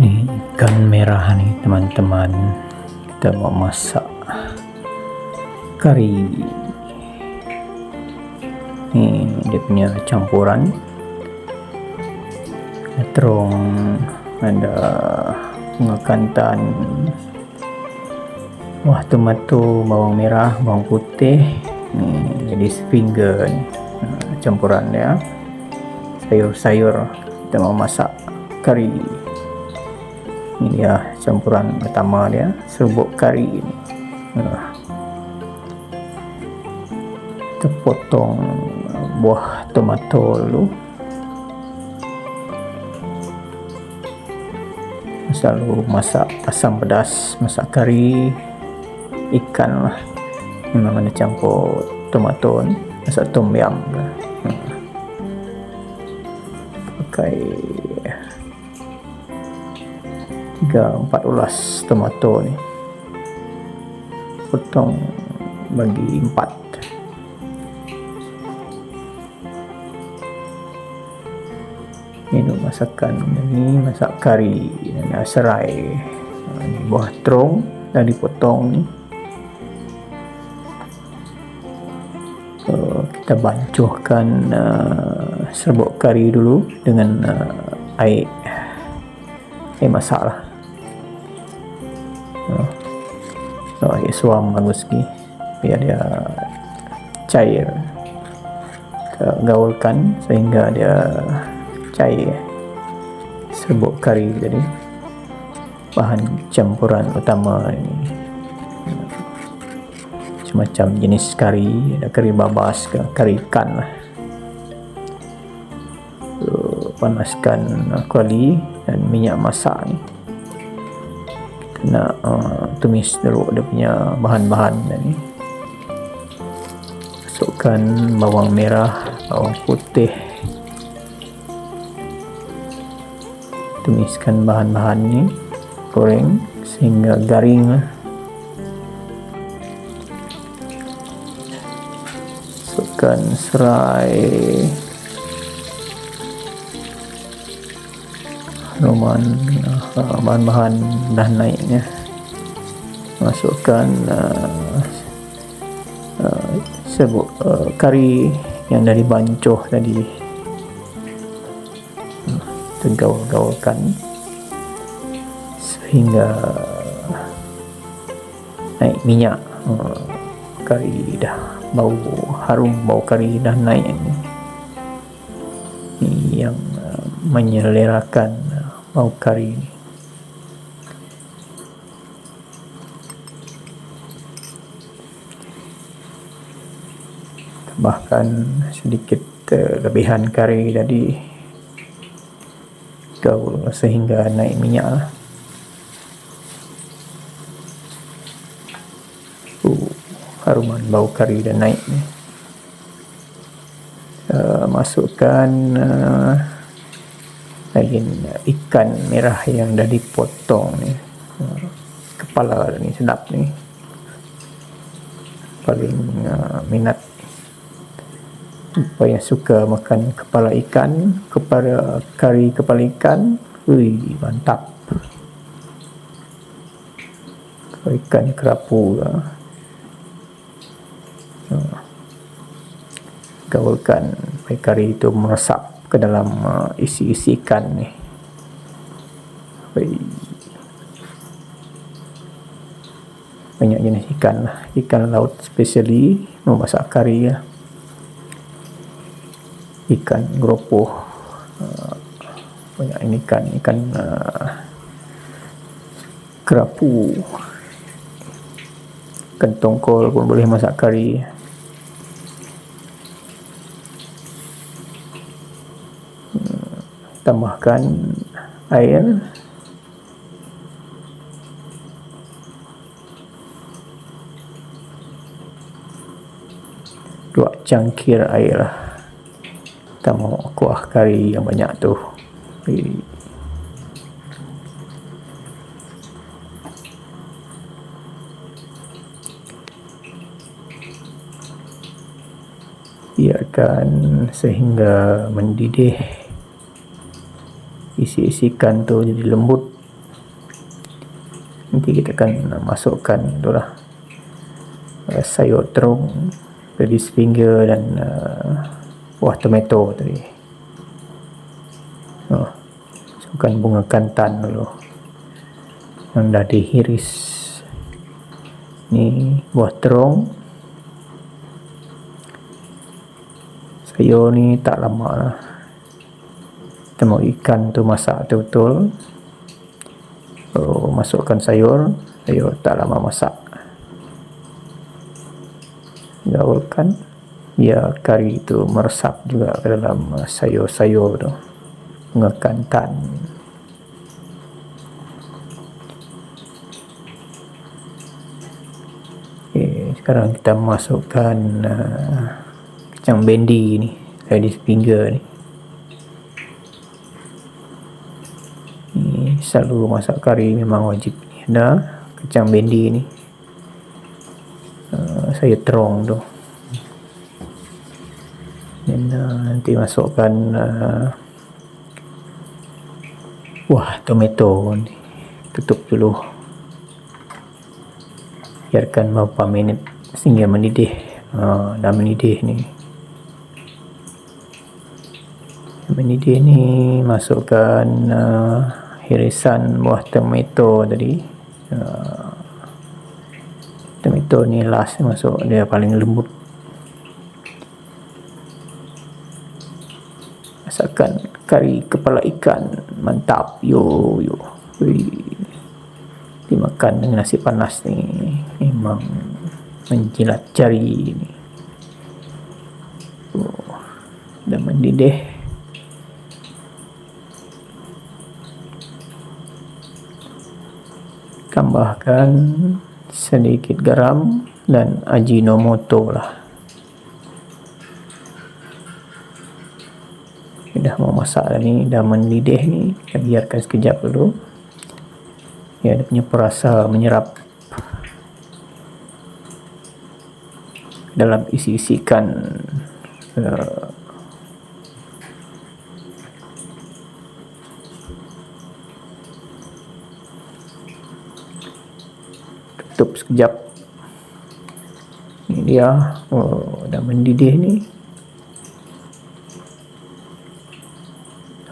Ni ikan merah ni teman-teman. Kita mau masak Kari. Ni dia punya campuran. Terung Ada Bunga kantan. Wah tomato Bawang merah Bawang putih. Ni jadi finger Campuran dia. Sayur-sayur. Kita mau masak Kari ini dia campuran pertama dia serbuk kari ni ha. kita potong buah tomato dulu selalu masak asam pedas masak kari ikan lah memang ada campur tomato ni masak tom yum ha. pakai tiga empat ulas tomato ni. Potong bagi empat. Untuk masakan ni masak kari ni serai ni buah terung dah dipotong ni. So, kita bancuhkan uh, serbuk kari dulu dengan uh, air. Air masak lah so, air suam bagus ni biar dia cair. Gaulkan sehingga dia cair. Serbuk kari tadi bahan campuran utama ini. Semacam jenis kari ada kari babas ke kari ikan lah. So, panaskan kuali dan minyak masak ni nak uh, tumis dulu dia punya bahan-bahan ni masukkan bawang merah bawang putih. Tumiskan bahan-bahan ni goreng sehingga garing lah. Masukkan serai haruman uh, bahan-bahan dah naiknya. Masukkan uh, uh, serbuk uh, kari yang dah dibancuh tadi. Tergaul-gaulkan sehingga naik minyak. Kari dah bau harum bau kari dah naik ni. Yang menyelerakan bau kari ni tambahkan sedikit uh, lebihan kari tadi. Gaul sehingga naik minyak lah. Uh, haruman bau kari dah naik ni. Uh, masukkan uh, lagi ikan merah yang dah dipotong ni. Kepala ni sedap ni. Paling uh, minat. Apa yang suka makan kepala ikan kepala kari kepala ikan ui mantap. Ikan kerapu lah. Uh, gaulkan kari itu meresap ke dalam uh, isi-isi ikan ni? Banyak jenis ikan lah. Ikan laut specially memasak kari lah ikan geropoh uh, banyak ini ikan. Ikan uh, kerapu. Ikan tongkol pun boleh masak kari tambahkan air. Dua cangkir air lah. Kita mau kuah kari yang banyak tu. Biarkan sehingga mendidih isi-isi ikan tu jadi lembut. Nanti kita akan masukkan itulah uh, sayur terung radish finger dan uh, buah tomato tadi oh, masukkan bunga kantan dulu. Yang dah dihiris. Ni buah terung. Sayur ni tak lama lah mau ikan tu masak betul-betul. So, masukkan sayur. Sayur tak lama masak. Gaulkan. Biar kari itu meresap juga ke dalam sayur-sayur tu. Bunga kantan okay, sekarang kita masukkan uh, kacang bendi ni. Ladies finger ni ni selalu masak kari memang wajib ni. Ada kacang bendi ni. Uh, saya terong tu. Dan uh, nanti masukkan uh, wah tomato ni tutup dulu. Biarkan beberapa minit sehingga mendidih. Uh, dah mendidih ni. Mendidih ni masukkan uh, hirisan buah tomato tadi. Uh, tomato ni last masuk dia paling lembut. Masakan kari kepala ikan mantap. Yo yo. Wih. dimakan dengan nasi panas ni. Memang menjilat jari ni. Oh, dah mendidih tambahkan sedikit garam dan ajinomoto lah. Dah mau masak dah ni dah mendidih ni kita biarkan sekejap dulu. Ya dia punya perasa menyerap dalam isi-isi ikan uh, tutup sekejap. Ni dia. Oh, dah mendidih ni.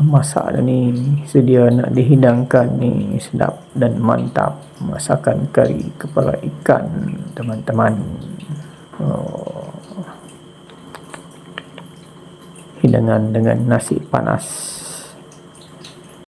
Masak dah ni. Sedia nak dihidangkan ni. Sedap dan mantap. Masakan kari kepala ikan teman-teman. Oh. hidangan dengan nasi panas